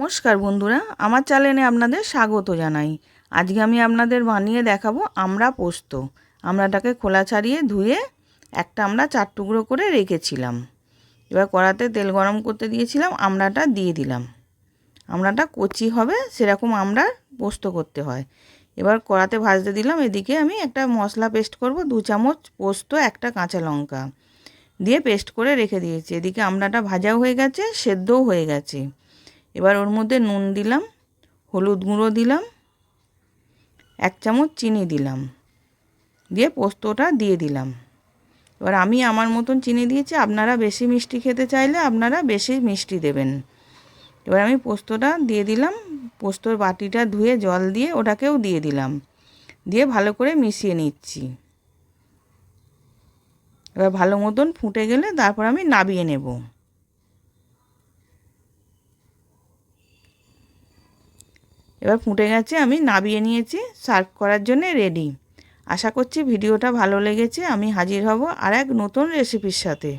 নমস্কার বন্ধুরা, আমার চ্যানেলে আপনাদের স্বাগত জানাই। আজকে আমি আপনাদের বানিয়ে দেখাবো আমরা পোস্ত। আমরাটাকে খোলা ছাড়িয়ে ধুয়ে একটা আমরা চার টুকরো করে রেখেছিলাম। এবার কড়াতে তেল গরম করতে দিয়েছিলাম, আমড়াটা দিয়ে দিলাম। আমড়াটা কচি হবে, সেরকম আমরা পোস্ত করতে হয়। এবার কড়াতে ভাজতে দিলাম, এদিকে আমি একটা মশলা পেস্ট করব, দু চামচ পোস্ত, একটা কাঁচা লঙ্কা। দিয়ে পেস্ট করে রেখে দিয়েছি। এদিকে আমড়াটা ভাজাও হয়ে গেছে, সেদ্ধও হয়ে গেছে। এবার ওর মধ্যে নুন দিলাম, হলুদ গুঁড়ো দিলাম, এক চামচ চিনি দিলাম, দিয়ে পোস্তটা দিয়ে দিলাম। এবার আমি আমার মতন চিনি দিয়েছি, আপনারা বেশি মিষ্টি খেতে চাইলে আপনারা বেশি মিষ্টি দেবেন। এবার আমি পোস্তটা দিয়ে দিলাম, পোস্তর বাটিটা ধুয়ে জল দিয়ে ওটাকেও দিয়ে দিলাম, দিয়ে ভালো করে মিশিয়ে নিচ্ছি। এবার ভালো মতন ফুটে গেলে তারপর আমি নাবিয়ে নেব। এবার ফুটে গেছে, আমি নাবিয়ে নিয়েছি, সার্ভ করার জন্য রেডি আশা করছি ভিডিওটা ভালো লেগেছে, আমি হাজির হব আর এক নতুন রেসিপির সাথে।